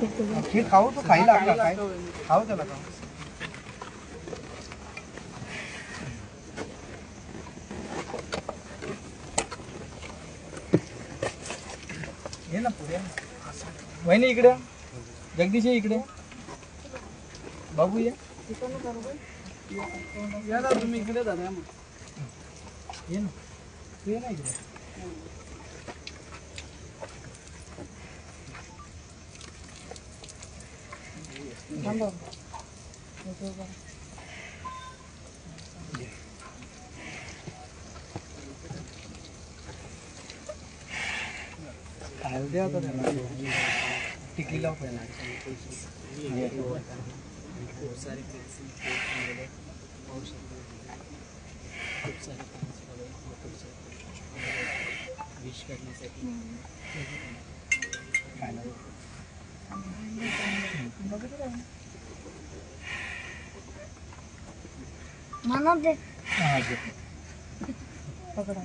खीर खाऊ तो खाई लागला काय खाऊ त्याला खाऊ. ये ना पुढे. वहिनी इकडे. जगदीश ये इकडे. बाबू ये. या ना तुम्ही इकडे दादा या मग. ये ना. 한번 여쭤봐. हल्दिया तो नहीं लगा टिकिला पे ना बहुत सारे पेंसिल मिले बहुत सारे पेंसिल विश करने से फाइनल मानो दे पकड़ा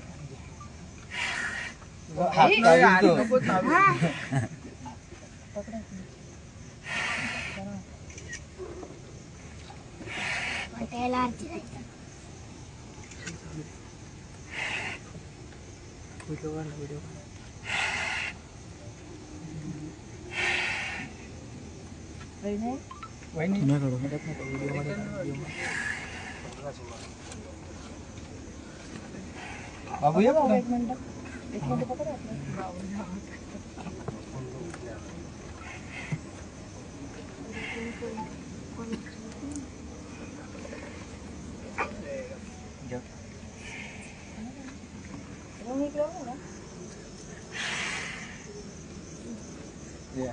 हाथ तो पकड़ा पटेल आरती वीडियो बन वीडियो बन वही नहीं वही नहीं मैं करूँ मैं देखने का वीडियो बन जगदीश या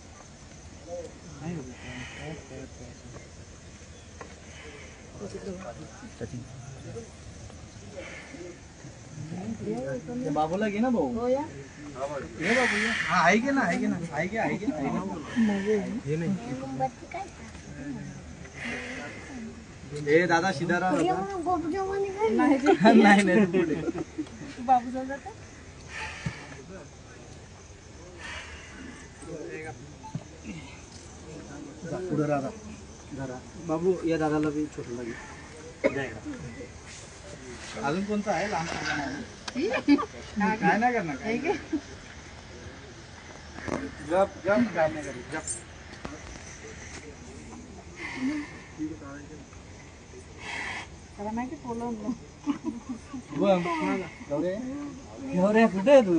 बाबूला घे ना भाऊ ये बाबू ये हा आहे घे ना आहे घे ना आहे घे आहे घे आहे घे. मोमबत्ती काय ए दादा शिदारा दादा गोपजवानी काय नाही नाही तू पुढे जा, पुढे राहा। जरा बाबू या दादाला बी छोटं लागेल अजून कोणता आहे लहान मुलगा नाही. काय नाही करणार काय जप जप काय नाही करू जप शुभम गौरे। गौरे कुठे तू?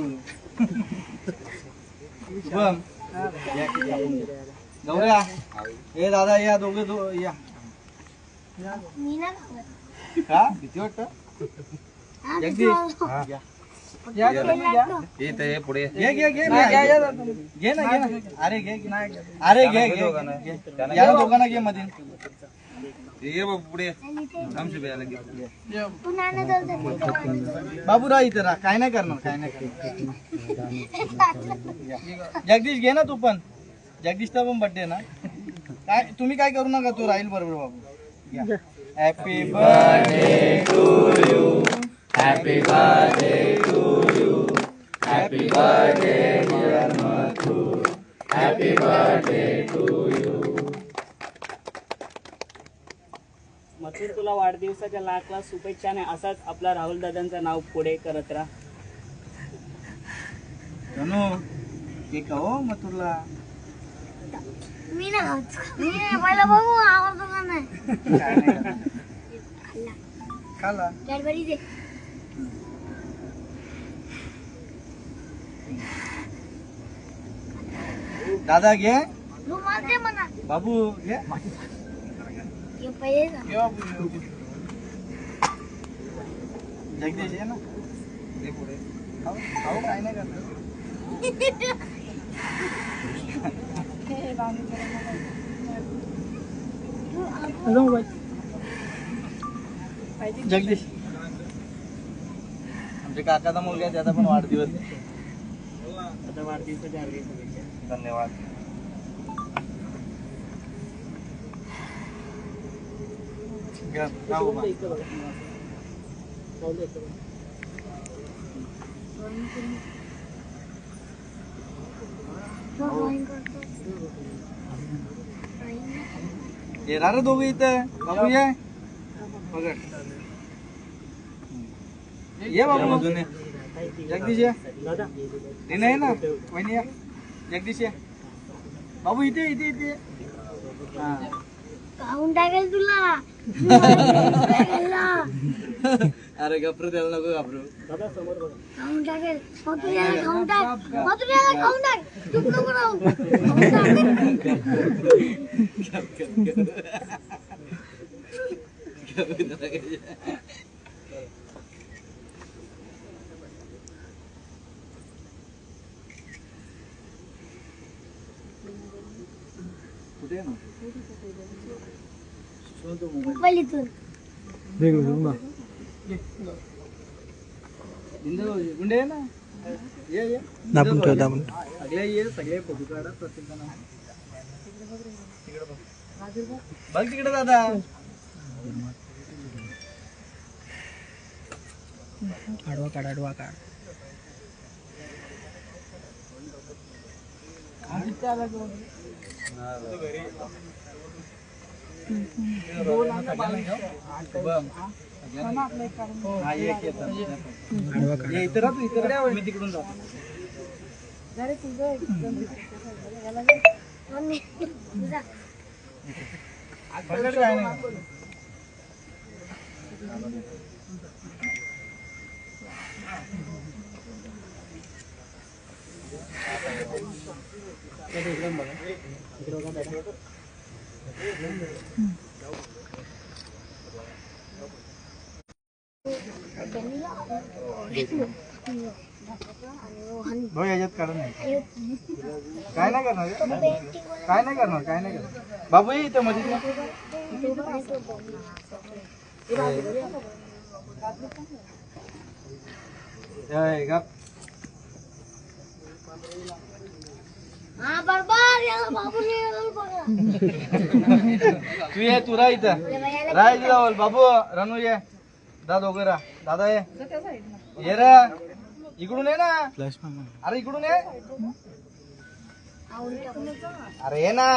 या की आपण घे. गौऱ्या ए दादा या दोघे दो या. मी ना खावत का भीती वाटत? जगदीश या. या तुम्ही या. पुढे. घे घे घे ना घे ना घे ना. अरे घे घे. अरे घे घे. या ना दोघांना घे मध्ये पुढे. आमच्या बियाला घे. तू नाना जाऊ दे. बाबू राह इथे राह. काय नाही करणार काय नाही करणार. जगदीश घे ना तू पण. जगदीशचा पण बर्थडे ना? काय तुम्ही काय करू नका तू राहील बरोबर बाबू. Happy birthday to you happy birthday to you happy birthday happy birthday to you Mathur तुला वाढदिवसाच्या लाख लाख शुभेच्छा नाही असाच आपला राहुल दादांचं नाव पुढे करत राहा. केक हो मथुरला. मी ना मी नाही, मला बघू आवडतो का नाही काय नाही करणार. खाला कॅडबरी दे दादा घे रुमाल दे म्हणा बाबू घे पहिले बाबू. जगदीश ये ना पुढे खाऊ खाऊ काय नाही हेलो भाई। जगदीश मुलगा त्याचा पण वाढदिवस आता धन्यवाद. ड्रॉइंग करतो येणार दोघं इथं बाबू ये पकड ये बाबू अजून ये. जगदीश ये दादा ते नाही ना वहिनी या जगदीश ये बाबू इथे इथे इथे. हा. खाऊन टाकेल तुला. अरे घाबरू त्याला नको घाबरू दादा समोर बघा खाऊन टाकेल मग तू याला खाऊन टाक मग तू याला खाऊन टाक चुप नको राहू खाऊन टाक. कुठे आहे ना मोबाईल इथून गुंडे गुंडे आहे ना ये ये दाबून ठेव दाबून बघ. बघ तिकडे दादा आडवा काढ आडवा काढ हा, ये, ये, चल. आडवा मी तिकडून जातो भाऊ याच्यात काढा नाही. काय नाही करणार काय नाही करणार काय नाही करणार. बाबू ये इथं मध्ये. तू ये तू राह इथं. राह बाबू रणू ये. दादा ये. रे. इकडून ये ना. फ्लॅश अरे इकडून ये. अरे ये ना.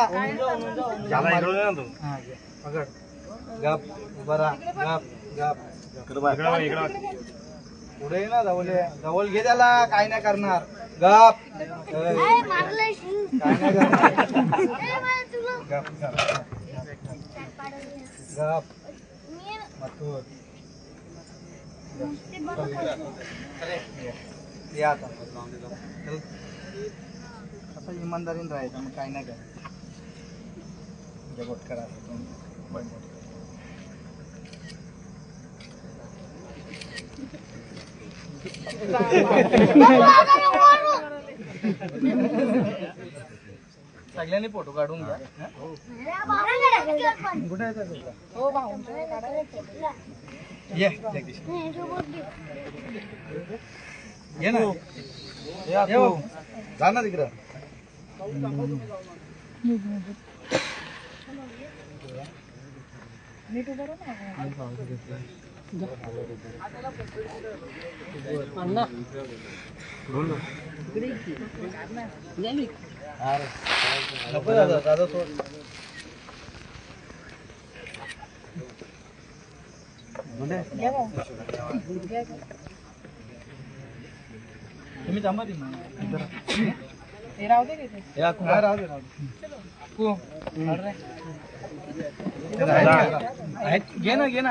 हा. पकड. गप उभा राहा. गप गप. पुढे ना जवळ जवळ घे त्याला. काय नाही करणार. गप. गप गप. गप. ये आता. असं इमानदारीने राहायचं मग जगत करा सगळ्यांनी फ़ोटो काढून घ्या आहे? ये. ये ना. ये. जा ना तिकडं. अरे, नको दादा दादा सोड गुंडे. तुम्ही थांबा ती मग. इथं राहा. या, तू हा, राहू दे, राहू दे. तू, अरे. आहेत, घे ना घे ना